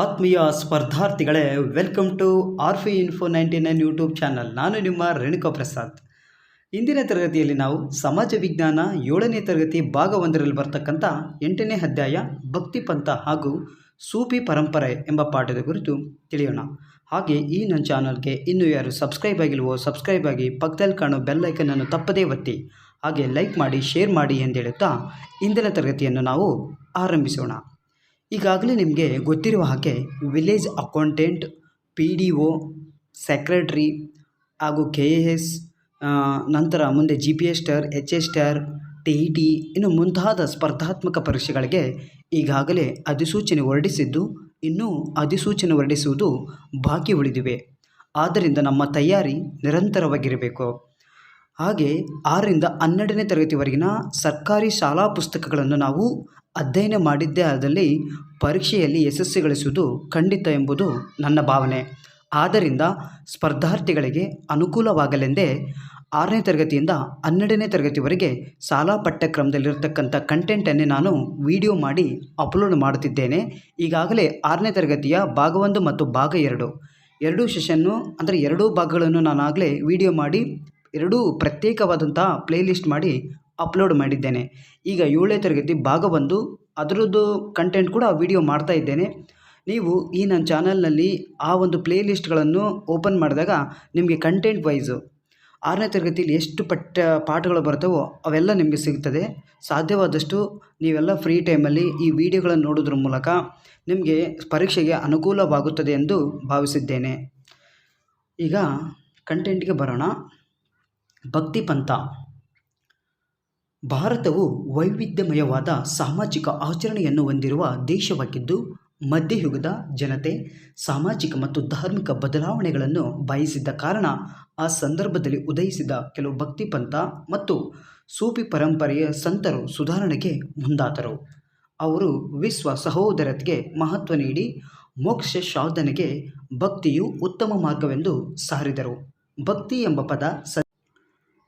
ಆತ್ಮೀಯ ಸ್ಪರ್ಧಾರ್ಥಿಗಳೇ welcome to ಆರ್ಫಿ info ninety nine YouTube channel ನಾನು ನಿಮ್ಮ ರೇಣುಕಾ ಪ್ರಸಾದ್. ಇಂದಿನ ತರಗತಿಯಲ್ಲಿ ನಾವು ಸಮಾಜ ವಿಜ್ಞಾನ ಏಳನೇ ತರಗತಿ ಭಾಗ ಒಂದರಲ್ಲಿ ಬರ್ತಕ್ಕಂಥ ಎಂಟನೇ ಅಧ್ಯಾಯ ಭಕ್ತಿ ಪಂಥ ಹಾಗೂ ಸೂಫಿ ಪರಂಪರೆ ಎಂಬ ಪಾಠದ ಕುರಿತು ತಿಳಿಯೋಣ. ಹಾಗೆ ಈ ನನ್ನ ಚಾನಲ್ಗೆ ಇನ್ನೂ ಯಾರು ಸಬ್ಸ್ಕ್ರೈಬ್ ಆಗಿಲ್ವೋ ಸಬ್ಸ್ಕ್ರೈಬ್ ಆಗಿ ಪಕ್ಕದಲ್ಲಿ ಕಾಣೋ ಬೆಲ್ ಐಕನನ್ನು ತಪ್ಪದೇ ಒತ್ತಿ. ಹಾಗೆ ಲೈಕ್ ಮಾಡಿ ಶೇರ್ ಮಾಡಿ ಎಂದು ಹೇಳುತ್ತಾ ಇಂದಿನ ತರಗತಿಯನ್ನು ನಾವು ಆರಂಭಿಸೋಣ. ಈಗಾಗಲೇ ನಿಮಗೆ ಗೊತ್ತಿರುವ ಹಾಗೆ village accountant, P D O, secretary ಹಾಗೂ ಕೆ ಎ ಎಸ್ ನಂತರ ಮುಂದೆ G P S T R star, H S T R star, T E T, ಇನ್ನು ಮುಂತಾದ ಸ್ಪರ್ಧಾತ್ಮಕ ಪರೀಕ್ಷೆಗಳಿಗೆ ಈಗಾಗಲೇ ಅಧಿಸೂಚನೆ ಹೊರಡಿಸಿದ್ದು, ಇನ್ನೂ ಅಧಿಸೂಚನೆ ಹೊರಡಿಸುವುದು ಬಾಕಿ ಉಳಿದಿವೆ. ಆದ್ದರಿಂದ ನಮ್ಮ ತಯಾರಿ ನಿರಂತರವಾಗಿರಬೇಕು. ಹಾಗೆ ಆರರಿಂದ ಹನ್ನೆರಡನೇ ತರಗತಿವರೆಗಿನ ಸರ್ಕಾರಿ ಶಾಲಾ ಪುಸ್ತಕಗಳನ್ನು ನಾವು ಅಧ್ಯಯನ ಮಾಡಿದ್ದೇ ಆದಲ್ಲಿ ಪರೀಕ್ಷೆಯಲ್ಲಿ ಯಶಸ್ಸು ಗಳಿಸುವುದು ಖಂಡಿತ ಎಂಬುದು ನನ್ನ ಭಾವನೆ. ಆದ್ದರಿಂದ ಸ್ಪರ್ಧಾರ್ಥಿಗಳಿಗೆ ಅನುಕೂಲವಾಗಲೆಂದೇ ಆರನೇ ತರಗತಿಯಿಂದ ಹನ್ನೆರಡನೇ ತರಗತಿವರೆಗೆ ಶಾಲಾ ಪಠ್ಯಕ್ರಮದಲ್ಲಿರತಕ್ಕಂಥ ಕಂಟೆಂಟನ್ನೇ ನಾನು ವಿಡಿಯೋ ಮಾಡಿ ಅಪ್ಲೋಡ್ ಮಾಡುತ್ತಿದ್ದೇನೆ. ಈಗಾಗಲೇ ಆರನೇ ತರಗತಿಯ ಭಾಗ ಒಂದು ಮತ್ತು ಭಾಗ ಎರಡು. ಎರಡೂ ಸೆಷನ್ನು ಅಂದರೆ ಎರಡೂ ಭಾಗಗಳನ್ನು ನಾನಾಗಲೇ ವಿಡಿಯೋ ಮಾಡಿ, ಎರಡೂ ಪ್ರತ್ಯೇಕವಾದಂಥ ಪ್ಲೇಲಿಸ್ಟ್ ಮಾಡಿ ಅಪ್ಲೋಡ್ ಮಾಡಿದ್ದೇನೆ. ಈಗ ಏಳನೇ ತರಗತಿ ಭಾಗ ಬಂದು ಅದರದ್ದು ಕಂಟೆಂಟ್ ಕೂಡ ವಿಡಿಯೋ ಮಾಡ್ತಾ ಇದ್ದೇನೆ. ನೀವು ಈ ನನ್ನ ಚಾನಲ್ನಲ್ಲಿ ಆ ಒಂದು ಪ್ಲೇಲಿಸ್ಟ್ಗಳನ್ನು ಓಪನ್ ಮಾಡಿದಾಗ ನಿಮಗೆ ಕಂಟೆಂಟ್ ವೈಸು ಆರನೇ ತರಗತಿಯಲ್ಲಿ ಎಷ್ಟು ಪಠ್ಯ ಪಾಠಗಳು ಬರ್ತವೋ ಅವೆಲ್ಲ ನಿಮಗೆ ಸಿಗ್ತದೆ. ಸಾಧ್ಯವಾದಷ್ಟು ನೀವೆಲ್ಲ ಫ್ರೀ ಟೈಮಲ್ಲಿ ಈ ವಿಡಿಯೋಗಳನ್ನು ನೋಡೋದ್ರ ಮೂಲಕ ನಿಮಗೆ ಪರೀಕ್ಷೆಗೆ ಅನುಕೂಲವಾಗುತ್ತದೆ ಎಂದು ಭಾವಿಸಿದ್ದೇನೆ. ಈಗ ಕಂಟೆಂಟ್ಗೆ ಬರೋಣ. ಭಕ್ತಿ ಪಂಥ. ಭಾರತವು ವೈವಿಧ್ಯಮಯವಾದ ಸಾಮಾಜಿಕ ಆಚರಣೆಯನ್ನು ಹೊಂದಿರುವ ದೇಶವಾಗಿದ್ದು, ಮಧ್ಯಯುಗದ ಜನತೆ ಸಾಮಾಜಿಕ ಮತ್ತು ಧಾರ್ಮಿಕ ಬದಲಾವಣೆಗಳನ್ನು ಬಯಸಿದ್ದ ಕಾರಣ ಆ ಸಂದರ್ಭದಲ್ಲಿ ಉದಯಿಸಿದ ಕೆಲವು ಭಕ್ತಿ ಪಂಥ ಮತ್ತು ಸೂಪಿ ಪರಂಪರೆಯ ಸಂತರು ಸುಧಾರಣೆಗೆ ಮುಂದಾದರು. ಅವರು ವಿಶ್ವ ಸಹೋದರತೆಗೆ ಮಹತ್ವ ನೀಡಿ, ಮೋಕ್ಷ ಸಾಧನೆಗೆ ಭಕ್ತಿಯು ಉತ್ತಮ ಮಾರ್ಗವೆಂದು ಸಾರಿದರು. ಭಕ್ತಿ ಎಂಬ ಪದ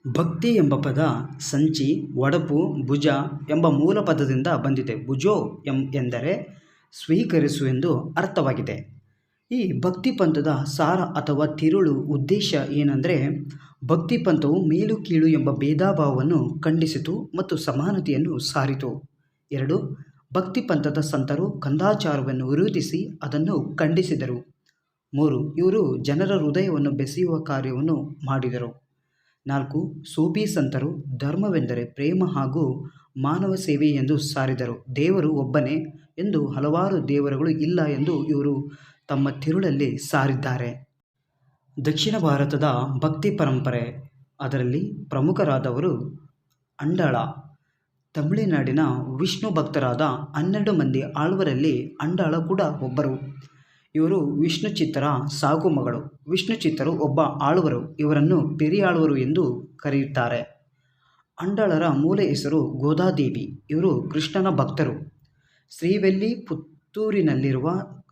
ಭಕ್ತಿ ಎಂಬ ಪದ ಸಂಚಿ, ಒಡಪು, ಭುಜ ಎಂಬ ಮೂಲ ಪದದಿಂದ ಬಂದಿದೆ. ಭುಜೋ ಎಂ ಎಂದರೆ ಸ್ವೀಕರಿಸು ಎಂದು ಅರ್ಥವಾಗಿದೆ. ಈ ಭಕ್ತಿ ಪಂಥದ ಸಾರ ಅಥವಾ ತಿರುಳು ಉದ್ದೇಶ ಏನಂದರೆ ಭಕ್ತಿ ಪಂಥವು ಮೇಲು ಕೀಳು ಎಂಬ ಭೇದಾಭಾವವನ್ನು ಖಂಡಿಸಿತು ಮತ್ತು ಸಮಾನತೆಯನ್ನು ಸಾರಿತು. ಎರಡು, ಭಕ್ತಿ ಪಂಥದ ಸಂತರು ಕಂದಾಚಾರವನ್ನು ವಿರೋಧಿಸಿ ಅದನ್ನು ಖಂಡಿಸಿದರು. ಮೂರು, ಇವರು ಜನರ ಹೃದಯವನ್ನು ಬೆಸೆಯುವ ಕಾರ್ಯವನ್ನು ಮಾಡಿದರು. ನಾಲ್ಕು, ಸೂಫಿ ಸಂತರು ಧರ್ಮವೆಂದರೆ ಪ್ರೇಮ ಹಾಗೂ ಮಾನವ ಸೇವೆ ಎಂದು ಸಾರಿದರು. ದೇವರು ಒಬ್ಬನೇ ಎಂದು ಹಲವಾರು ದೇವರುಗಳು ಇಲ್ಲ ಎಂದು ಇವರು ತಮ್ಮ ತಿರುಳಲ್ಲಿ ಸಾರಿದ್ದಾರೆ. ದಕ್ಷಿಣ ಭಾರತದ ಭಕ್ತಿ ಪರಂಪರೆ, ಅದರಲ್ಲಿ ಪ್ರಮುಖರಾದವರು ಅಂಡಾಳ. ತಮಿಳುನಾಡಿನ ವಿಷ್ಣು ಭಕ್ತರಾದ ಹನ್ನೆರಡು ಮಂದಿ ಆಳ್ವರಲ್ಲಿ ಅಂಡಾಳ ಕೂಡ ಒಬ್ಬರು. ಇವರು ವಿಷ್ಣು ಚಿತ್ತರ ಸಾಗು ಮಗಳು. ವಿಷ್ಣು ಚಿತ್ತರು ಒಬ್ಬ ಆಳುವರು. ಇವರನ್ನು ಪೆರಿಯಾಳುವರು ಎಂದು ಕರೆಯುತ್ತಾರೆ. ಅಂಡಾಳರ ಮೂಲ ಹೆಸರು ಗೋದಾದೇವಿ. ಇವರು ಕೃಷ್ಣನ ಭಕ್ತರು. ಶ್ರೀವೆಲ್ಲಿ ಪುತ್ತೂರಿನಲ್ಲಿರುವ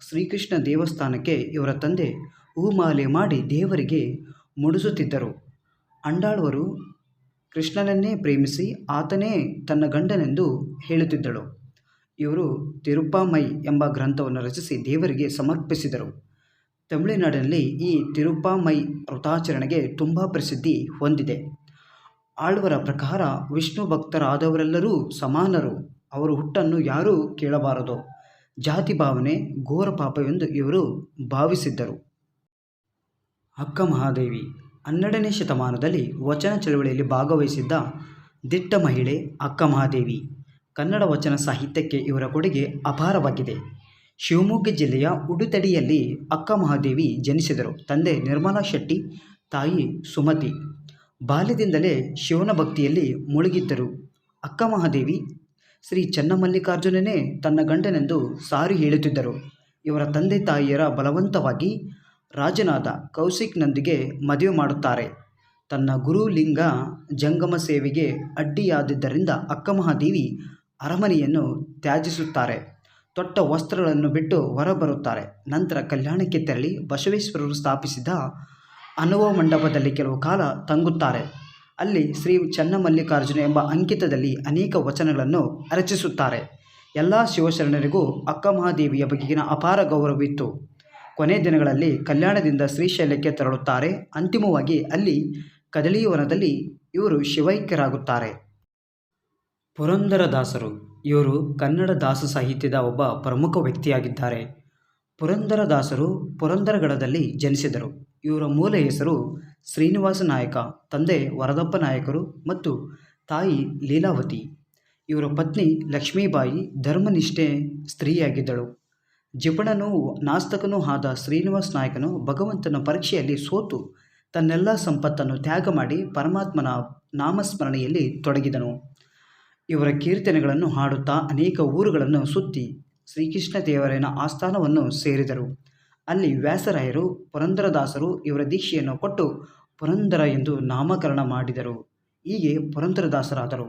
ಶ್ರೀಕೃಷ್ಣ ದೇವಸ್ಥಾನಕ್ಕೆ ಇವರ ತಂದೆ ಹೂಮಾಲೆ ಮಾಡಿ ದೇವರಿಗೆ ಮುಡಿಸುತ್ತಿದ್ದರು. ಅಂಡಾಳ್ವರು ಕೃಷ್ಣನನ್ನೇ ಪ್ರೇಮಿಸಿ ಆತನೇ ತನ್ನ ಗಂಡನೆಂದು ಹೇಳುತ್ತಿದ್ದಳು. ಇವರು ತಿರುಪಾಮೈ ಎಂಬ ಗ್ರಂಥವನ್ನು ರಚಿಸಿ ದೇವರಿಗೆ ಸಮರ್ಪಿಸಿದರು. ತಮಿಳುನಾಡಿನಲ್ಲಿ ಈ ತಿರುಪಾಮೈ ವ್ರತಾಚರಣೆಗೆ ತುಂಬ ಪ್ರಸಿದ್ಧಿ ಹೊಂದಿದೆ. ಆಳ್ವರ ಪ್ರಕಾರ ವಿಷ್ಣು ಭಕ್ತರಾದವರೆಲ್ಲರೂ ಸಮಾನರು. ಅವರು ಹುಟ್ಟನ್ನು ಯಾರೂ ಕೇಳಬಾರದು. ಜಾತಿ ಭಾವನೆ, ಘೋರ ಪಾಪವೆಂದು ಇವರು ಭಾವಿಸಿದ್ದರು. ಅಕ್ಕ ಮಹಾದೇವಿ ಹನ್ನೆರಡನೇ ಶತಮಾನದಲ್ಲಿ ವಚನ ಚಳವಳಿಯಲ್ಲಿ ಭಾಗವಹಿಸಿದ್ದ ದಿಟ್ಟ ಮಹಿಳೆ ಅಕ್ಕ ಮಹಾದೇವಿ. ಕನ್ನಡ ವಚನ ಸಾಹಿತ್ಯಕ್ಕೆ ಇವರ ಕೊಡುಗೆ ಅಪಾರವಾಗಿದೆ. ಶಿವಮೊಗ್ಗ ಜಿಲ್ಲೆಯ ಉಡುತಡಿಯಲ್ಲಿ ಅಕ್ಕ ಮಹಾದೇವಿ ಜನಿಸಿದರು. ತಂದೆ ನಿರ್ಮಲಾ ಶೆಟ್ಟಿ, ತಾಯಿ ಸುಮತಿ. ಬಾಲ್ಯದಿಂದಲೇ ಶಿವನ ಭಕ್ತಿಯಲ್ಲಿ ಮುಳುಗಿದ್ದರು. ಅಕ್ಕ ಮಹಾದೇವಿ, ಶ್ರೀ ಚನ್ನಮಲ್ಲಿಕಾರ್ಜುನನೇ ತನ್ನ ಗಂಡನೆಂದು ಸಾರಿ ಹೇಳುತ್ತಿದ್ದರು. ಇವರ ತಂದೆ ತಾಯಿಯರ ಬಲವಂತವಾಗಿ ರಾಜನಾದ ಕೌಶಿಕ್ನೊಂದಿಗೆ ಮದುವೆ ಮಾಡುತ್ತಾರೆ. ತನ್ನ ಗುರುಲಿಂಗ ಜಂಗಮ ಸೇವೆಗೆ ಅಡ್ಡಿಯಾದಿದ್ದರಿಂದ ಅಕ್ಕಮಹಾದೇವಿ ಅರಮನೆಯನ್ನು ತ್ಯಜಿಸುತ್ತಾರೆ. ತೊಟ್ಟ ವಸ್ತ್ರಗಳನ್ನು ಬಿಟ್ಟು ಹೊರಬರುತ್ತಾರೆ. ನಂತರ ಕಲ್ಯಾಣಕ್ಕೆ ತೆರಳಿ ಬಸವೇಶ್ವರರು ಸ್ಥಾಪಿಸಿದ ಅನುಭವ ಮಂಟಪದಲ್ಲಿ ಕೆಲವು ಕಾಲ ತಂಗುತ್ತಾರೆ. ಅಲ್ಲಿ ಶ್ರೀ ಚನ್ನಮಲ್ಲಿಕಾರ್ಜುನ ಎಂಬ ಅಂಕಿತದಲ್ಲಿ ಅನೇಕ ವಚನಗಳನ್ನು ರಚಿಸುತ್ತಾರೆ. ಎಲ್ಲ ಶಿವಶರಣರಿಗೂ ಅಕ್ಕ ಮಹಾದೇವಿಯ ಬಗೆಗಿನ ಅಪಾರ ಗೌರವವಿತ್ತು. ಕೊನೆ ದಿನಗಳಲ್ಲಿ ಕಲ್ಯಾಣದಿಂದ ಶ್ರೀಶೈಲಕ್ಕೆ ತೆರಳುತ್ತಾರೆ. ಅಂತಿಮವಾಗಿ ಅಲ್ಲಿ ಕದಳೀವನದಲ್ಲಿ ಇವರು ಶಿವೈಕ್ಯರಾಗುತ್ತಾರೆ. ಪುರಂದರದಾಸರು. ಇವರು ಕನ್ನಡ ದಾಸ ಸಾಹಿತ್ಯದ ಒಬ್ಬ ಪ್ರಮುಖ ವ್ಯಕ್ತಿಯಾಗಿದ್ದಾರೆ. ಪುರಂದರದಾಸರು ಪುರಂದರಗಡದಲ್ಲಿ ಜನಿಸಿದರು. ಇವರ ಮೂಲ ಹೆಸರು ಶ್ರೀನಿವಾಸ ನಾಯಕ, ತಂದೆ ವರದಪ್ಪ ನಾಯಕರು ಮತ್ತು ತಾಯಿ ಲೀಲಾವತಿ. ಇವರ ಪತ್ನಿ ಲಕ್ಷ್ಮೀಬಾಯಿ ಧರ್ಮನಿಷ್ಠೆ ಸ್ತ್ರೀಯಾಗಿದ್ದಳು. ಜಿಪಣನೂ ನಾಸ್ತಕನೂ ಆದ ಶ್ರೀನಿವಾಸ ನಾಯಕನು ಭಗವಂತನ ಪರೀಕ್ಷೆಯಲ್ಲಿ ಸೋತು ತನ್ನೆಲ್ಲ ಸಂಪತ್ತನ್ನು ತ್ಯಾಗ ಮಾಡಿ ಪರಮಾತ್ಮನ ನಾಮಸ್ಮರಣೆಯಲ್ಲಿ ತೊಡಗಿದನು. ಇವರ ಕೀರ್ತನೆಗಳನ್ನು ಹಾಡುತ್ತಾ ಅನೇಕ ಊರುಗಳನ್ನು ಸುತ್ತಿ ಶ್ರೀಕೃಷ್ಣ ದೇವರಾಯನ ಆಸ್ಥಾನವನ್ನು ಸೇರಿದರು. ಅಲ್ಲಿ ವ್ಯಾಸರಾಯರು, ಪುರಂದರದಾಸರು ಇವರ ದೀಕ್ಷೆಯನ್ನು ಕೊಟ್ಟು ಪುರಂದರ ಎಂದು ನಾಮಕರಣ ಮಾಡಿದರು. ಹೀಗೆ ಪುರಂದರದಾಸರಾದರು.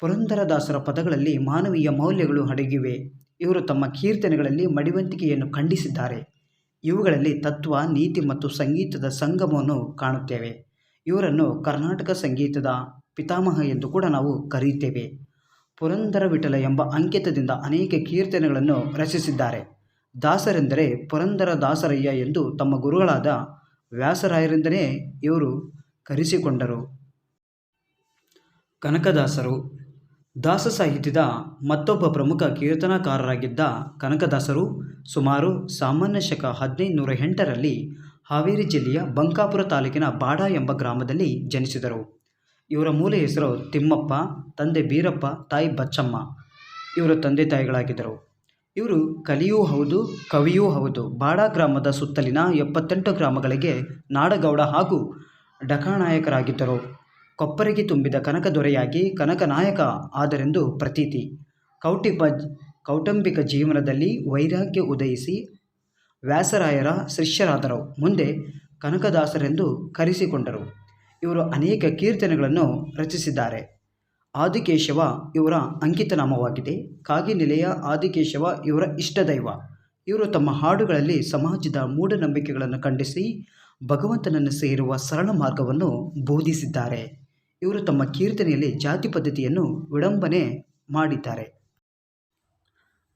ಪುರಂದರದಾಸರ ಪದಗಳಲ್ಲಿ ಮಾನವೀಯ ಮೌಲ್ಯಗಳು ಅಡಗಿವೆ ಇವರು ತಮ್ಮ ಕೀರ್ತನೆಗಳಲ್ಲಿ ಮಡಿವಂತಿಕೆಯನ್ನು ಖಂಡಿಸಿದ್ದಾರೆ. ಇವುಗಳಲ್ಲಿ ತತ್ವ, ನೀತಿ ಮತ್ತು ಸಂಗೀತದ ಸಂಗಮವನ್ನು ಕಾಣುತ್ತೇವೆ. ಇವರನ್ನು ಕರ್ನಾಟಕ ಸಂಗೀತದ ಪಿತಾಮಹ ಎಂದು ಕೂಡ ನಾವು ಕರೆಯುತ್ತೇವೆ. ಪುರಂದರ ವಿಠಲ ಎಂಬ ಅಂಕಿತದಿಂದ ಅನೇಕ ಕೀರ್ತನೆಗಳನ್ನು ರಚಿಸಿದ್ದಾರೆ. ದಾಸರೆಂದರೆ ಪುರಂದರ ದಾಸರಯ್ಯ ಎಂದು ತಮ್ಮ ಗುರುಗಳಾದ ವ್ಯಾಸರಾಯರಿಂದಲೇ ಇವರು ಕರೆಸಿಕೊಂಡರು. ಕನಕದಾಸರು. ದಾಸ ಸಾಹಿತ್ಯದ ಮತ್ತೊಬ್ಬ ಪ್ರಮುಖ ಕೀರ್ತನಕಾರರಾಗಿದ್ದ ಕನಕದಾಸರು ಸುಮಾರು ಸಾಮಾನ್ಯ ಶಕ ಹದಿನೈದುನೂರ ಎಂಟರಲ್ಲಿ ಹಾವೇರಿ ಜಿಲ್ಲೆಯ ಬಂಕಾಪುರ ತಾಲೂಕಿನ ಬಾಡ ಎಂಬ ಗ್ರಾಮದಲ್ಲಿ ಜನಿಸಿದರು. ಇವರ ಮೂಲ ಹೆಸರು ತಿಮ್ಮಪ್ಪ, ತಂದೆ ಬೀರಪ್ಪ, ತಾಯಿ ಬಚ್ಚಮ್ಮ. ಇವರ ತಂದೆ ತಾಯಿಗಳಾಗಿದ್ದರು. ಇವರು ಕಲಿಯೂ ಹೌದು, ಕವಿಯೂ ಹೌದು. ಬಾಡ ಗ್ರಾಮದ ಸುತ್ತಲಿನ ಎಪ್ಪತ್ತೆಂಟು ಗ್ರಾಮಗಳಿಗೆ ನಾಡಗೌಡ ಹಾಗೂ ಡಕಾನಾಯಕರಾಗಿದ್ದರು. ಕೊಪ್ಪರಿಗೆ ತುಂಬಿದ ಕನಕ ದೊರೆಯಾಗಿ ಕನಕನಾಯಕ ಆದರೆಂದು ಪ್ರತೀತಿ. ಕೌಟುಂಬ ಕೌಟುಂಬಿಕ ಜೀವನದಲ್ಲಿ ವೈರಾಗ್ಯ ಉದಯಿಸಿ ವ್ಯಾಸರಾಯರ ಶಿಷ್ಯರಾದರು. ಮುಂದೆ ಕನಕದಾಸರೆಂದು ಕರೆಸಿಕೊಂಡರು. ಇವರು ಅನೇಕ ಕೀರ್ತನೆಗಳನ್ನು ರಚಿಸಿದ್ದಾರೆ. ಆದಿಕೇಶವ ಇವರ ಅಂಕಿತನಾಮವಾಗಿದೆ. ಕಾಗಿನೆಲೆಯ ಆದಿಕೇಶವ ಇವರ ಇಷ್ಟದೈವ. ಇವರು ತಮ್ಮ ಹಾಡುಗಳಲ್ಲಿ ಸಮಾಜದ ಮೂಢನಂಬಿಕೆಗಳನ್ನು ಖಂಡಿಸಿ, ಭಗವಂತನನ್ನು ಸೇರುವ ಸರಳ ಮಾರ್ಗವನ್ನು ಬೋಧಿಸಿದ್ದಾರೆ. ಇವರು ತಮ್ಮ ಕೀರ್ತನೆಯಲ್ಲಿ ಜಾತಿ ಪದ್ಧತಿಯನ್ನು ವಿಡಂಬನೆ ಮಾಡಿದ್ದಾರೆ.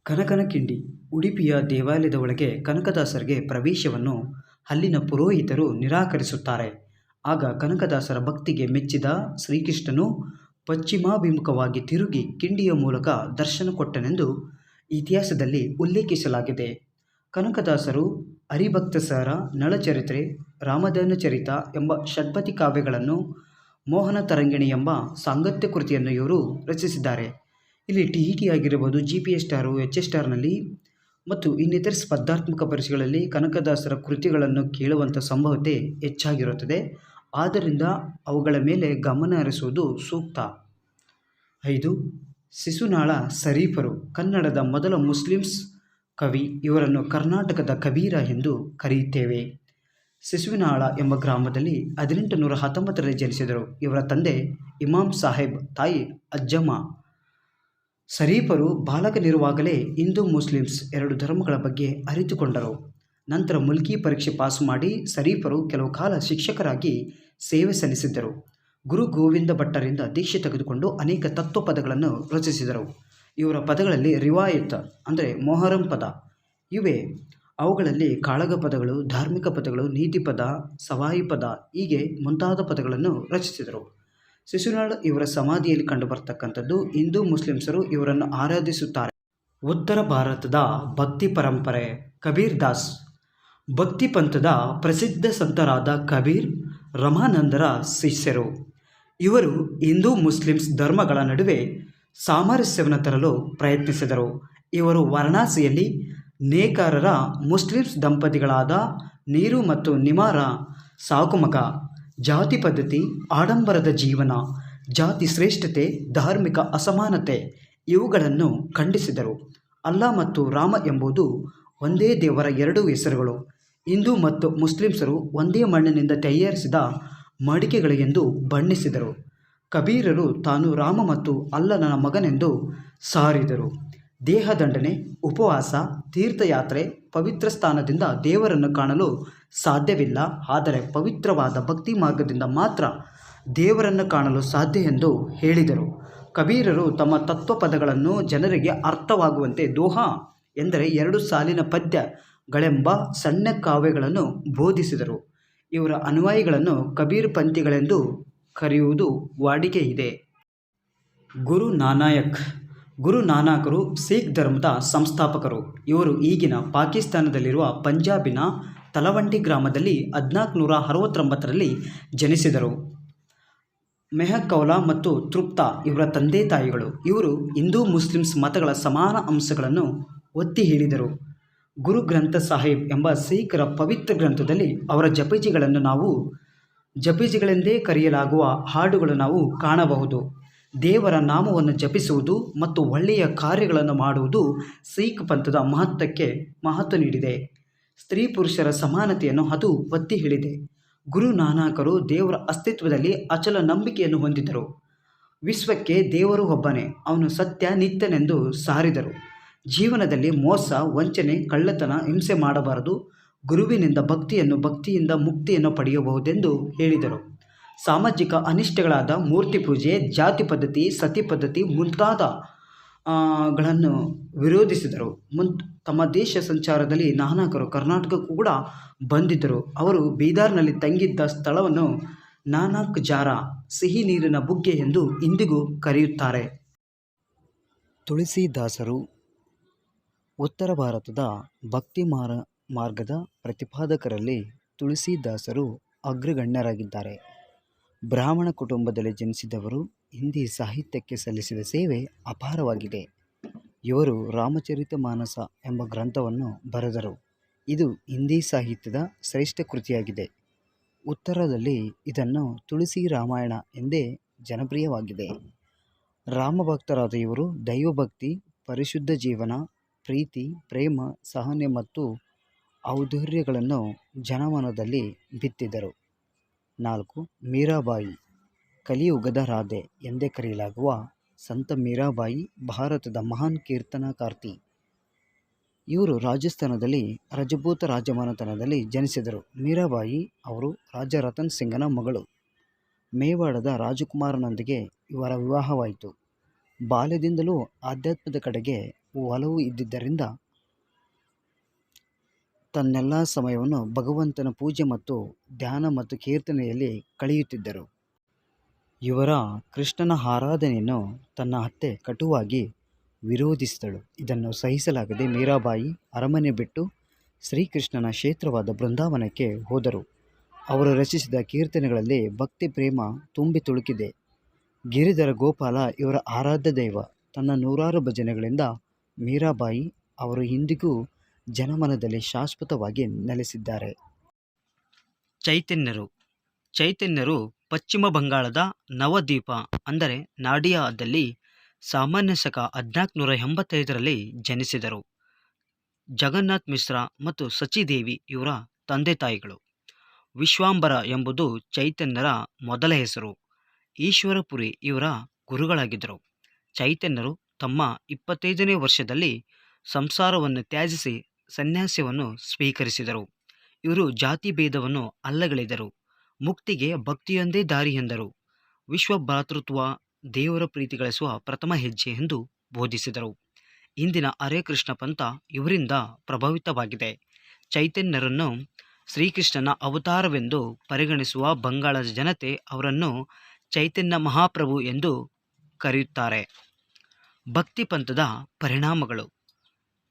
ಕನಕನ ಕಿಂಡಿ ಉಡುಪಿಯ ದೇವಾಲಯದ ಒಳಗೆ ಕನಕದಾಸರಿಗೆ ಪ್ರವೇಶವನ್ನು ಅಲ್ಲಿನ ಪುರೋಹಿತರು ನಿರಾಕರಿಸುತ್ತಾರೆ. ಆಗ ಕನಕದಾಸರ ಭಕ್ತಿಗೆ ಮೆಚ್ಚಿದ ಶ್ರೀಕೃಷ್ಣನು ಪಶ್ಚಿಮಾಭಿಮುಖವಾಗಿ ತಿರುಗಿ ಕಿಂಡಿಯ ಮೂಲಕ ದರ್ಶನ ಕೊಟ್ಟನೆಂದು ಇತಿಹಾಸದಲ್ಲಿ ಉಲ್ಲೇಖಿಸಲಾಗಿದೆ. ಕನಕದಾಸರು ಅರಿಭಕ್ತಸಾರ ನಳಚರಿತ್ರೆ, ರಾಮಧನ ಚರಿತ ಎಂಬ ಷಡ್ಪತಿ ಕಾವ್ಯಗಳನ್ನು ಮೋಹನ ತರಂಗಿಣಿ ಎಂಬ ಸಾಂಗತ್ಯ ಕೃತಿಯನ್ನು ಇವರು ರಚಿಸಿದ್ದಾರೆ. ಇಲ್ಲಿ ಟಿ ಇ ಟಿ ಆಗಿರಬಹುದು G P S star, H ಎಸ್ಟಾರ್ನಲ್ಲಿ ಸ್ಟಾರ್ನಲ್ಲಿ ಮತ್ತು ಇನ್ನಿತರ ಸ್ಪರ್ಧಾತ್ಮಕ ಪರೀಕ್ಷೆಗಳಲ್ಲಿ ಕನಕದಾಸರ ಕೃತಿಗಳನ್ನು ಕೇಳುವಂಥ ಸಂಭವತೆ ಹೆಚ್ಚಾಗಿರುತ್ತದೆ. ಆದ್ದರಿಂದ ಅವುಗಳ ಮೇಲೆ ಗಮನ ಹರಿಸುವುದು ಸೂಕ್ತ. ಐದು, ಶಿಶುನಾಳ ಸರೀಫರು, ಕನ್ನಡದ ಮೊದಲ ಮುಸ್ಲಿಮ್ಸ್ ಕವಿ, ಇವರನ್ನು ಕರ್ನಾಟಕದ ಕಬೀರ ಎಂದು ಕರೆಯುತ್ತೇವೆ. ಶಿಶುವಿನಾಳ ಎಂಬ ಗ್ರಾಮದಲ್ಲಿ ಹದಿನೆಂಟು ನೂರ ಹತ್ತೊಂಬತ್ತರಲ್ಲಿ ಜನಿಸಿದರು. ಇವರ ತಂದೆ ಇಮಾಮ್ ಸಾಹೇಬ್, ತಾಯಿ ಅಜ್ಜಮ್ಮ. ಸರೀಫರು ಬಾಲಕನಿರುವಾಗಲೇ ಹಿಂದೂ ಮುಸ್ಲಿಮ್ಸ್ ಎರಡು ಧರ್ಮಗಳ ಬಗ್ಗೆ ಅರಿತುಕೊಂಡರು. ನಂತರ ಮುಲ್ಕಿ ಪರೀಕ್ಷೆ ಪಾಸ್ ಮಾಡಿ ಶರೀಫರು ಕೆಲವು ಕಾಲ ಶಿಕ್ಷಕರಾಗಿ ಸೇವೆ ಸಲ್ಲಿಸಿದ್ದರು. ಗುರು ಗೋವಿಂದ ಭಟ್ಟರಿಂದ ದೀಕ್ಷೆ ತೆಗೆದುಕೊಂಡು ಅನೇಕ ತತ್ವ ಪದಗಳನ್ನು ರಚಿಸಿದರು. ಇವರ ಪದಗಳಲ್ಲಿ ರಿವಾಯತ್ ಅಂದರೆ ಮೊಹರಂ ಪದ. ಇವೆ. ಅವುಗಳಲ್ಲಿ ಕಾಳಗ ಪದಗಳು, ಧಾರ್ಮಿಕ ಪದಗಳು, ನೀತಿ ಪದ, ಸವಾಯಿ ಪದ ಹೀಗೆ ಮುಂತಾದ ಪದಗಳನ್ನು ರಚಿಸಿದರು. ಶಿಶುನಾಳ್ ಇವರ ಸಮಾಧಿಯಲ್ಲಿ ಕಂಡುಬರ್ತಕ್ಕಂಥದ್ದು ಹಿಂದೂ ಮುಸ್ಲಿಮ್ಸರು ಇವರನ್ನು ಆರಾಧಿಸುತ್ತಾರೆ. ಉತ್ತರ ಭಾರತದ ಭಕ್ತಿ ಪರಂಪರೆ ಕಬೀರ್ ದಾಸ್. ಭಕ್ತಿ ಪಂಥದ ಪ್ರಸಿದ್ಧ ಸಂತರಾದ ಕಬೀರ್, ರಮಾನಂದರ ಶಿಷ್ಯರು. ಇವರು ಹಿಂದೂ ಮುಸ್ಲಿಮ್ಸ್ ಧರ್ಮಗಳ ನಡುವೆ ಸಾಮರಸ್ಯವನ್ನು ತರಲು ಪ್ರಯತ್ನಿಸಿದರು. ಇವರು ವಾರಣಾಸಿಯಲ್ಲಿ ನೇಕಾರರ ಮುಸ್ಲಿಮ್ಸ್ ದಂಪತಿಗಳಾದ ನೀರು ಮತ್ತು ನಿಮಾರ ಸಾಕುಮಗ, ಜಾತಿ ಪದ್ಧತಿ, ಆಡಂಬರದ ಜೀವನ, ಜಾತಿ ಶ್ರೇಷ್ಠತೆ, ಧಾರ್ಮಿಕ ಅಸಮಾನತೆ ಇವುಗಳನ್ನು ಖಂಡಿಸಿದರು. ಅಲ್ಲಾ ಮತ್ತು ರಾಮ ಎಂಬುದು ಒಂದೇ ದೇವರ ಎರಡು ಹೆಸರುಗಳು. ಹಿಂದೂ ಮತ್ತು ಮುಸ್ಲಿಮ್ಸರು ಒಂದೇ ಮಣ್ಣಿನಿಂದ ತಯಾರಿಸಿದ ಮಡಿಕೆಗಳು ಎಂದು ಬಣ್ಣಿಸಿದರು. ಕಬೀರರು ತಾನು ರಾಮ ಮತ್ತು ಅಲ್ಲನ ಮಗನೆಂದು ಸಾರಿದರು. ದೇಹದಂಡನೆ, ಉಪವಾಸ, ತೀರ್ಥಯಾತ್ರೆ, ಪವಿತ್ರ ಸ್ಥಾನದಿಂದ ದೇವರನ್ನು ಕಾಣಲು ಸಾಧ್ಯವಿಲ್ಲ. ಆದರೆ ಪವಿತ್ರವಾದ ಭಕ್ತಿ ಮಾರ್ಗದಿಂದ ಮಾತ್ರ ದೇವರನ್ನು ಕಾಣಲು ಸಾಧ್ಯ ಎಂದು ಹೇಳಿದರು. ಕಬೀರರು ತಮ್ಮ ತತ್ವಪದಗಳನ್ನು ಜನರಿಗೆ ಅರ್ಥವಾಗುವಂತೆ ದೋಹಾ ಎಂದರೆ ಎರಡು ಸಾಲಿನ ಪದ್ಯಗಳೆಂಬ ಸಣ್ಣ ಕಾವ್ಯಗಳನ್ನು ಬೋಧಿಸಿದರು. ಇವರ ಅನುಯಾಯಿಗಳನ್ನು ಕಬೀರ್ ಪಂಥಿಗಳೆಂದು ಕರೆಯುವುದು ವಾಡಿಕೆ ಇದೆ. ಗುರು ನಾನಾಯಕ್. ಗುರು ನಾನಾಕರು ಸಿಖ್ ಧರ್ಮದ ಸಂಸ್ಥಾಪಕರು. ಇವರು ಈಗಿನ ಪಾಕಿಸ್ತಾನದಲ್ಲಿರುವ ಪಂಜಾಬಿನ ತಲವಂಡಿ ಗ್ರಾಮದಲ್ಲಿ ಹದಿನಾಲ್ಕು ನೂರ ಅರವತ್ತೊಂಬತ್ತರಲ್ಲಿ ಜನಿಸಿದರು. ಮೆಹಕೌಲಾ ಮತ್ತು ತೃಪ್ತಾ ಇವರ ತಂದೆ ತಾಯಿಗಳು. ಇವರು ಹಿಂದೂ ಮುಸ್ಲಿಮ್ಸ್ ಮತಗಳ ಸಮಾನ ಅಂಶಗಳನ್ನು ಒತ್ತಿ ಹೇಳಿದರು. ಗುರು ಗ್ರಂಥ ಸಾಹಿಬ್ ಎಂಬ ಸಿಖ್ರ ಪವಿತ್ರ ಗ್ರಂಥದಲ್ಲಿ ಅವರ ಜಪಜಿಗಳನ್ನು ನಾವು ಜಪಜಿಗಳೆಂದೇ ಕರೆಯಲಾಗುವ ಹಾಡುಗಳು ನಾವು ಕಾಣಬಹುದು. ದೇವರ ನಾಮವನ್ನು ಜಪಿಸುವುದು ಮತ್ತು ಒಳ್ಳೆಯ ಕಾರ್ಯಗಳನ್ನು ಮಾಡುವುದು ಸಿಖ್ ಪಂಥದ ಮಹತ್ವಕ್ಕೆ ಮಹತ್ವ ನೀಡಿದೆ. ಸ್ತ್ರೀ ಪುರುಷರ ಸಮಾನತೆಯನ್ನು ಅದು ಒತ್ತಿ ಹೇಳಿದೆ. ಗುರು ನಾನಾಕರು ದೇವರ ಅಸ್ತಿತ್ವದಲ್ಲಿ ಅಚಲ ನಂಬಿಕೆಯನ್ನು ಹೊಂದಿದ್ದರು. ವಿಶ್ವಕ್ಕೆ ದೇವರು ಒಬ್ಬನೇ, ಅವನು ಸತ್ಯ, ನಿತ್ಯನೆಂದು ಸಾರಿದರು. ಜೀವನದಲ್ಲಿ ಮೋಸ, ವಂಚನೆ, ಕಳ್ಳತನ, ಹಿಂಸೆ ಮಾಡಬಾರದು. ಗುರುವಿನಿಂದ ಭಕ್ತಿಯನ್ನು ಭಕ್ತಿಯಿಂದ ಮುಕ್ತಿಯನ್ನು ಪಡೆಯಬಹುದೆಂದು ಹೇಳಿದರು. ಸಾಮಾಜಿಕ ಅನಿಷ್ಟಗಳಾದ ಮೂರ್ತಿ ಪೂಜೆ, ಜಾತಿ ಪದ್ಧತಿ, ಸತಿ ಪದ್ಧತಿ ಮುಂತಾದ ಗಳನ್ನು ವಿರೋಧಿಸಿದರು. ಮುನ್, ತಮ್ಮ ದೇಶ ಸಂಚಾರದಲ್ಲಿ ನಾನಾಕರು ಕರ್ನಾಟಕಕ್ಕೂ ಕೂಡ ಬಂದಿದ್ದರು. ಅವರು ಬೀದರ್ನಲ್ಲಿ ತಂಗಿದ್ದ ಸ್ಥಳವನ್ನು ನಾನಾಕ್ ಜಾರ, ಸಿಹಿ ನೀರಿನ ಬುಗ್ಗೆ ಎಂದು ಇಂದಿಗೂ ಕರೆಯುತ್ತಾರೆ. ತುಳಸಿದಾಸರು ಉತ್ತರ ಭಾರತದ ಭಕ್ತಿ ಮಾರ, ಮಾರ್ಗದ ಪ್ರತಿಪಾದಕರಲ್ಲಿ ತುಳಸಿದಾಸರು ಅಗ್ರಗಣ್ಯರಾಗಿದ್ದಾರೆ. ಬ್ರಾಹ್ಮಣ ಕುಟುಂಬದಲ್ಲಿ ಜನಿಸಿದವರು ಹಿಂದಿ ಸಾಹಿತ್ಯಕ್ಕೆ ಸಲ್ಲಿಸಿದ ಸೇವೆ ಅಪಾರವಾಗಿದೆ. ಇವರು ರಾಮಚರಿತ ಮಾನಸ ಎಂಬ ಗ್ರಂಥವನ್ನು ಬರೆದರು. ಇದು ಹಿಂದಿ ಸಾಹಿತ್ಯದ ಶ್ರೇಷ್ಠ ಕೃತಿಯಾಗಿದೆ. ಉತ್ತರದಲ್ಲಿ ಇದನ್ನು ತುಳಸಿ ರಾಮಾಯಣ ಎಂದೇ ಜನಪ್ರಿಯವಾಗಿದೆ. ರಾಮಭಕ್ತರಾದ ಇವರು ದೈವಭಕ್ತಿ, ಪರಿಶುದ್ಧ ಜೀವನ ಪ್ರೀತಿ, ಪ್ರೇಮ, ಸಹನೆ ಮತ್ತು ಔದಾರ್ಯಗಳನ್ನು ಜನಮನದಲ್ಲಿ ಬಿತ್ತಿದರು. ನಾಲ್ಕು, ಮೀರಾಬಾಯಿ. ಕಲಿಯುಗದ ರಾಧೆ ಎಂದೇ ಕರೆಯಲಾಗುವ ಸಂತ ಮೀರಾಬಾಯಿ ಭಾರತದ ಮಹಾನ್ ಕೀರ್ತನಕಾರ್ತಿ. ಇವರು ರಾಜಸ್ಥಾನದಲ್ಲಿ ರಜಪೂತ ರಾಜಮನೆತನದಲ್ಲಿ ಜನಿಸಿದರು. ಮೀರಾಬಾಯಿ ಅವರು ರಾಜ ರತನ್ ಸಿಂಗನ ಮಗಳು. ಮೇವಾಡದ ರಾಜಕುಮಾರನೊಂದಿಗೆ ಇವರ ವಿವಾಹವಾಯಿತು. ಬಾಲ್ಯದಿಂದಲೂ ಆಧ್ಯಾತ್ಮದ ಕಡೆಗೆ ಒಲವು ಇದ್ದಿದ್ದರಿಂದ ತನ್ನೆಲ್ಲ ಸಮಯವನ್ನು ಭಗವಂತನ ಪೂಜೆ ಮತ್ತು ಧ್ಯಾನ ಮತ್ತು ಕೀರ್ತನೆಯಲ್ಲಿ ಕಳೆಯುತ್ತಿದ್ದರು. ಇವರ ಕೃಷ್ಣನ ಆರಾಧನೆಯನ್ನು ತನ್ನ ಅತ್ತೆ ಕಟುವಾಗಿ ವಿರೋಧಿಸಿದಳು. ಇದನ್ನು ಸಹಿಸಲಾಗದೆ ಮೀರಾಬಾಯಿ ಅರಮನೆ ಬಿಟ್ಟು ಶ್ರೀಕೃಷ್ಣನ ಕ್ಷೇತ್ರವಾದ ಬೃಂದಾವನಕ್ಕೆ ಹೋದರು. ಅವರು ರಚಿಸಿದ ಕೀರ್ತನೆಗಳಲ್ಲಿ ಭಕ್ತಿ ಪ್ರೇಮ ತುಂಬಿ ತುಳುಕಿದೆ. ಗಿರಿಧರ ಗೋಪಾಲ ಇವರ ಆರಾಧ್ಯ ದೈವ. ತನ್ನ ನೂರಾರು ಭಜನೆಗಳಿಂದ ಮೀರಾಬಾಯಿ ಅವರು ಇಂದಿಗೂ ಜನಮನದಲ್ಲಿ ಶಾಶ್ವತವಾಗಿ ನೆಲೆಸಿದ್ದಾರೆ. ಚೈತನ್ಯರು ಚೈತನ್ಯರು ಪಶ್ಚಿಮ ಬಂಗಾಳದ ನವದ್ವೀಪ ಅಂದರೆ ನಾಡಿಯಾದಲ್ಲಿ ಸಾಮಾನ್ಯ ಶಕ ಹದಿನಾಲ್ಕುನೂರ ಎಂಬತ್ತೈದರಲ್ಲಿ ಜನಿಸಿದರು. ಜಗನ್ನಾಥ್ ಮಿಶ್ರಾ ಮತ್ತು ಸಚಿದೇವಿ ಇವರ ತಂದೆ ತಾಯಿಗಳು. ವಿಶ್ವಾಂಬರ ಎಂಬುದು ಚೈತನ್ಯರ ಮೊದಲ ಹೆಸರು. ಈಶ್ವರಪುರಿ ಇವರ ಗುರುಗಳಾಗಿದ್ದರು. ಚೈತನ್ಯರು ತಮ್ಮ ಇಪ್ಪತ್ತೈದನೇ ವರ್ಷದಲ್ಲಿ ಸಂಸಾರವನ್ನು ತ್ಯಜಿಸಿ ಸನ್ಯಾಸವನ್ನು ಸ್ವೀಕರಿಸಿದರು. ಇವರು ಜಾತಿ ಭೇದವನ್ನು ಅಲ್ಲಗಳೆದರು. ಮುಕ್ತಿಗೆ ಭಕ್ತಿಯೊಂದೇ ದಾರಿ ಎಂದರು. ವಿಶ್ವ ಭ್ರಾತೃತ್ವ ದೇವರ ಪ್ರೀತಿ ಗಳಿಸುವ ಪ್ರಥಮ ಹೆಜ್ಜೆ ಎಂದು ಬೋಧಿಸಿದರು. ಇಂದಿನ ಹರೇ ಕೃಷ್ಣ ಪಂಥ ಇವರಿಂದ ಪ್ರಭಾವಿತವಾಗಿದೆ. ಚೈತನ್ಯರನ್ನು ಶ್ರೀಕೃಷ್ಣನ ಅವತಾರವೆಂದು ಪರಿಗಣಿಸುವ ಬಂಗಾಳದ ಜನತೆ ಅವರನ್ನು ಚೈತನ್ಯ ಮಹಾಪ್ರಭು ಎಂದು ಕರೆಯುತ್ತಾರೆ. ಭಕ್ತಿ ಪಂಥದ ಪರಿಣಾಮಗಳು.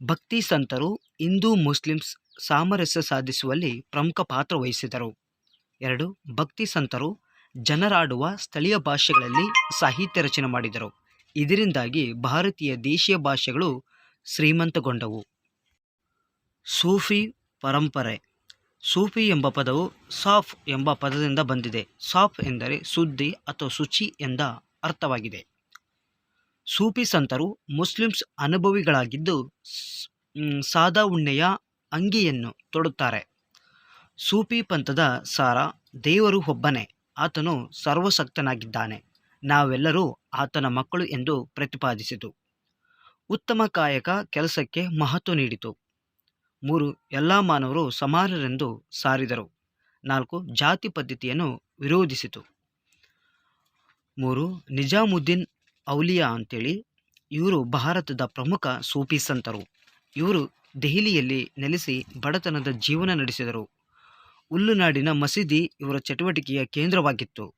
ಭಕ್ತಿ ಸಂತರು ಹಿಂದೂ ಮುಸ್ಲಿಮ್ಸ್ ಸಾಮರಸ್ಯ ಸಾಧಿಸುವಲ್ಲಿ ಪ್ರಮುಖ ಪಾತ್ರ ವಹಿಸಿದರು. ಎರಡು, ಭಕ್ತಿ ಸಂತರು ಜನರಾಡುವ ಸ್ಥಳೀಯ ಭಾಷೆಗಳಲ್ಲಿ ಸಾಹಿತ್ಯ ರಚನೆ ಮಾಡಿದರು. ಇದರಿಂದಾಗಿ ಭಾರತೀಯ ದೇಶೀಯ ಭಾಷೆಗಳು ಶ್ರೀಮಂತಗೊಂಡವು. ಸೂಫಿ ಪರಂಪರೆ. ಸೂಫಿ ಎಂಬ ಪದವು ಸಾಫ್ ಎಂಬ ಪದದಿಂದ ಬಂದಿದೆ. ಸಾಫ್ ಎಂದರೆ ಸುದ್ದಿ ಅಥವಾ ಶುಚಿ ಎಂದ ಅರ್ಥವಾಗಿದೆ. ಸೂಫಿ ಸಂತರು ಮುಸ್ಲಿಮ್ಸ್ ಅನುಭವಿಗಳಾಗಿದ್ದು ಸಾದಾ ಉಣ್ಣೆಯ ಅಂಗಿಯನ್ನು ತೊಡುತ್ತಾರೆ. ಸೂಫಿ ಪಂಥದ ಸಾರ ದೇವರು ಒಬ್ಬನೇ, ಆತನು ಸರ್ವಶಕ್ತನಾಗಿದ್ದಾನೆ ನಾವೆಲ್ಲರೂ ಆತನ ಮಕ್ಕಳು ಎಂದು ಪ್ರತಿಪಾದಿಸಿತು. ಉತ್ತಮ ಕಾಯಕ ಕೆಲಸಕ್ಕೆ ಮಹತ್ವ ನೀಡಿತು. ಮೂರು, ಎಲ್ಲ ಮಾನವರು ಸಮಾನರೆಂದು ಸಾರಿದರು. ನಾಲ್ಕು, ಜಾತಿ ಪದ್ಧತಿಯನ್ನು ವಿರೋಧಿಸಿತು. ಮೂರು, ನಿಜಾಮುದ್ದೀನ್ ಔಲಿಯಾ ಅಂತೇಳಿ ಇವರು ಭಾರತದ ಪ್ರಮುಖ ಸೂಫಿ ಸಂತರು ಇವರು ದೆಹಲಿಯಲ್ಲಿ ನೆಲೆಸಿ ಬಡತನದ ಜೀವನ ನಡೆಸಿದರು. ಹುಲ್ಲುನಾಡಿನ ಮಸೀದಿ ಇವರ ಚಟುವಟಿಕೆಯ ಕೇಂದ್ರವಾಗಿತ್ತು.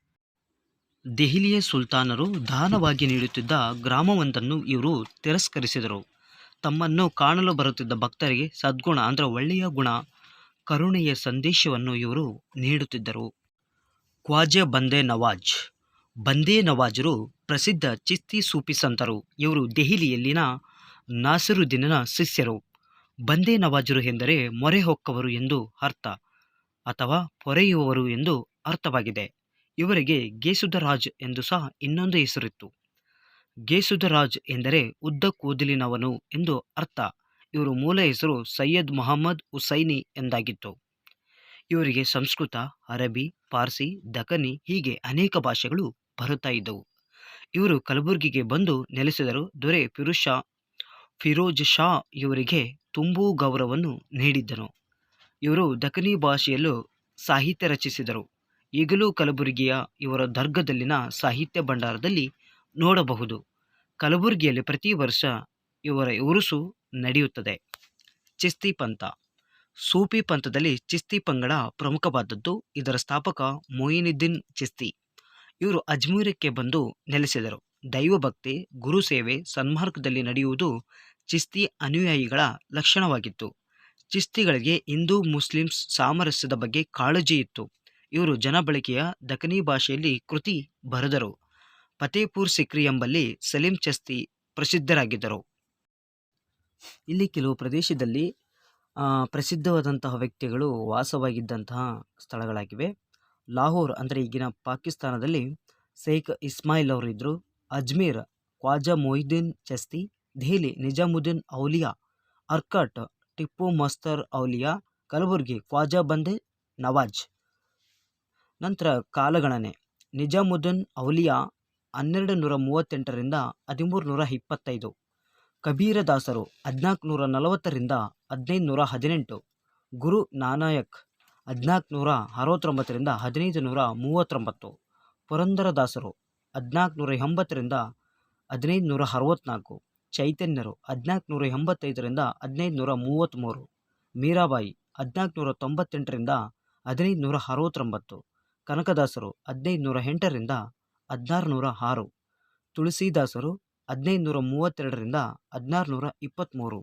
ದೆಹಲಿಯ ಸುಲ್ತಾನರು ದಾನವಾಗಿ ನೀಡುತ್ತಿದ್ದ ಗ್ರಾಮವೊಂದನ್ನು ಇವರು ತಿರಸ್ಕರಿಸಿದರು. ತಮ್ಮನ್ನು ಕಾಣಲು ಬರುತ್ತಿದ್ದ ಭಕ್ತರಿಗೆ ಸದ್ಗುಣ ಅಂದರೆ ಒಳ್ಳೆಯ ಗುಣ, ಕರುಣೆಯ ಸಂದೇಶವನ್ನು ಇವರು ನೀಡುತ್ತಿದ್ದರು. ಖ್ವಾಜೆ ಬಂದೆ ನವಾಜ್ ಬಂದೇ ನವಾಜರು ಪ್ರಸಿದ್ಧ ಚಿಸ್ತಿ ಸೂಫಿ ಸಂತರು ಇವರು ದೆಹಲಿಯಲ್ಲಿನ ನಾಸಿರುದ್ದೀನನ ಶಿಷ್ಯರು. ಬಂದೇ ನವಾಜರು ಎಂದರೆ ಮೊರೆ ಹೊಕ್ಕವರು ಎಂದು ಅರ್ಥ, ಅಥವಾ ಪೊರೆಯುವವರು ಎಂದು ಅರ್ಥವಾಗಿದೆ. ಇವರಿಗೆ ಗೇಸುದರಾಜ್ ಎಂದು ಸಹ ಇನ್ನೊಂದು ಹೆಸರಿತ್ತು. ಗೇಸುದರಾಜ್ ಎಂದರೆ ಉದ್ದ ಕೂದಲಿನವನು ಎಂದು ಅರ್ಥ, ಇವರು ಮೂಲ ಹೆಸರು ಸೈಯದ್ ಮೊಹಮ್ಮದ್ ಹುಸೈನಿ ಎಂದಾಗಿತ್ತು. ಇವರಿಗೆ ಸಂಸ್ಕೃತ, ಅರಬಿ, ಪಾರ್ಸಿ ದಖನಿ ಹೀಗೆ ಅನೇಕ ಭಾಷೆಗಳು ಬರುತ್ತಾ ಇದ್ದವು. ಇವರು ಕಲಬುರಗಿಗೆ ಬಂದು ನೆಲೆಸಿದರು. ದೊರೆ ಶಾ, ಫಿರೋಜ್ ಶಾ ಇವರಿಗೆ ತುಂಬು ಗೌರವವನ್ನು ನೀಡಿದ್ದನು. ಇವರು ದಖನಿ ಭಾಷೆಯಲ್ಲೂ ಸಾಹಿತ್ಯ ರಚಿಸಿದರು. ಈಗಲೂ ಕಲಬುರಗಿಯ ಇವರ ದರ್ಗದಲ್ಲಿನ ಸಾಹಿತ್ಯ ಭಂಡಾರದಲ್ಲಿ ನೋಡಬಹುದು. ಕಲಬುರಗಿಯಲ್ಲಿ ಪ್ರತಿ ವರ್ಷ ಇವರ ಉರುಸು ನಡೆಯುತ್ತದೆ. ಚಿಸ್ತಿ ಪಂಥ. ಸೂಫಿ ಪಂಥದಲ್ಲಿ ಚಿಸ್ತಿ ಪಂಗಡ ಪ್ರಮುಖವಾದದ್ದು. ಇದರ ಸ್ಥಾಪಕ ಮೊಯಿನುದ್ದೀನ್ ಚಿಸ್ತಿ. ಇವರು ಅಜ್ಮೀರಕ್ಕೆ ಬಂದು ನೆಲೆಸಿದರು. ದೈವಭಕ್ತಿ ಗುರು ಸೇವೆ ಸನ್ಮಾರ್ಗದಲ್ಲಿ ನಡೆಯುವುದು ಚಿಸ್ತಿ ಅನುಯಾಯಿಗಳ ಲಕ್ಷಣವಾಗಿತ್ತು. ಚಿಸ್ತಿಗಳಿಗೆ ಹಿಂದೂ ಮುಸ್ಲಿಮ್ಸ್ ಸಾಮರಸ್ಯದ ಬಗ್ಗೆ ಕಾಳಜಿ ಇತ್ತು. ಇವರು ಜನಬಳಕೆಯ ದಖನಿ ಭಾಷೆಯಲ್ಲಿ ಕೃತಿ ಬರೆದರು. ಫತೇಪುರ್ ಸಿಕ್ರಿ ಎಂಬಲ್ಲಿ ಸಲೀಂ ಚಸ್ತಿ ಪ್ರಸಿದ್ಧರಾಗಿದ್ದರು. ಇಲ್ಲಿ ಕೆಲವು ಪ್ರದೇಶದಲ್ಲಿ ಪ್ರಸಿದ್ಧವಾದಂತಹ ವ್ಯಕ್ತಿಗಳು ವಾಸವಾಗಿದ್ದಂತಹ ಸ್ಥಳಗಳಾಗಿವೆ. ಲಾಹೋರ್ ಅಂದರೆ ಈಗಿನ ಪಾಕಿಸ್ತಾನದಲ್ಲಿ ಶೇಖ್ ಇಸ್ಮಾಯಿಲ್ ಅವರಿದ್ದರು. ಅಜ್ಮೀರ್, ಖ್ವಾಜಾ ಮೊಯ್ದೀನ್ ಚಸ್ತಿ, ದೆಹಲಿ ನಿಜಾಮುದ್ದೀನ್ ಔಲಿಯಾ, ಅರ್ಕಟ್ ಟಿಪ್ಪು ಮಸ್ತರ್ ಔಲಿಯಾ, ಕಲಬುರ್ಗಿ ಖ್ವಾಜಾ ಬಂದೆ, ನವಾಜ್. ನಂತರ ಕಾಲಗಣನೆ. ನಿಜಾಮುದ್ದೀನ್ ಔಲಿಯಾ ಹನ್ನೆರಡು ನೂರ ಮೂವತ್ತೆಂಟರಿಂದ ಹದಿಮೂರು ನೂರ ಇಪ್ಪತ್ತೈದು ಕಬೀರದಾಸರು ಹದಿನಾಲ್ಕು ನೂರ ನಲವತ್ತರಿಂದ ಹದಿನೈದು ನೂರ ಹದಿನೆಂಟು ಗುರು ನಾನಾಯಕ್ ಹದಿನಾಲ್ಕು ನೂರ ಅರವತ್ತೊಂಬತ್ತರಿಂದ ಹದಿನೈದು ನೂರ ಮೂವತ್ತೊಂಬತ್ತು. ಪುರಂದರದಾಸರು ಹದಿನಾಲ್ಕುನೂರ ಎಂಬತ್ತರಿಂದ ಹದಿನೈದು ನೂರ ಅರವತ್ತ್ನಾಲ್ಕು ಚೈತನ್ಯರು ಹದಿನಾಲ್ಕುನೂರ ಎಂಬತ್ತೈದರಿಂದ ಹದಿನೈದು ನೂರ ಮೂವತ್ತ್ಮೂರು. ಮೀರಾಬಾಯಿ ಹದಿನಾಲ್ಕುನೂರ ತೊಂಬತ್ತೆಂಟರಿಂದ ಹದಿನೈದು ನೂರ ಅರವತ್ತೊಂಬತ್ತು. ಕನಕದಾಸರು ಹದಿನೈದು ನೂರ ಎಂಟರಿಂದ ಹದಿನಾರು ನೂರ ಆರು. ತುಳಸಿದಾಸರು ಹದಿನೈದು ನೂರ ಮೂವತ್ತೆರಡರಿಂದ ಹದಿನಾರು ನೂರ ಇಪ್ಪತ್ತ್ಮೂರು.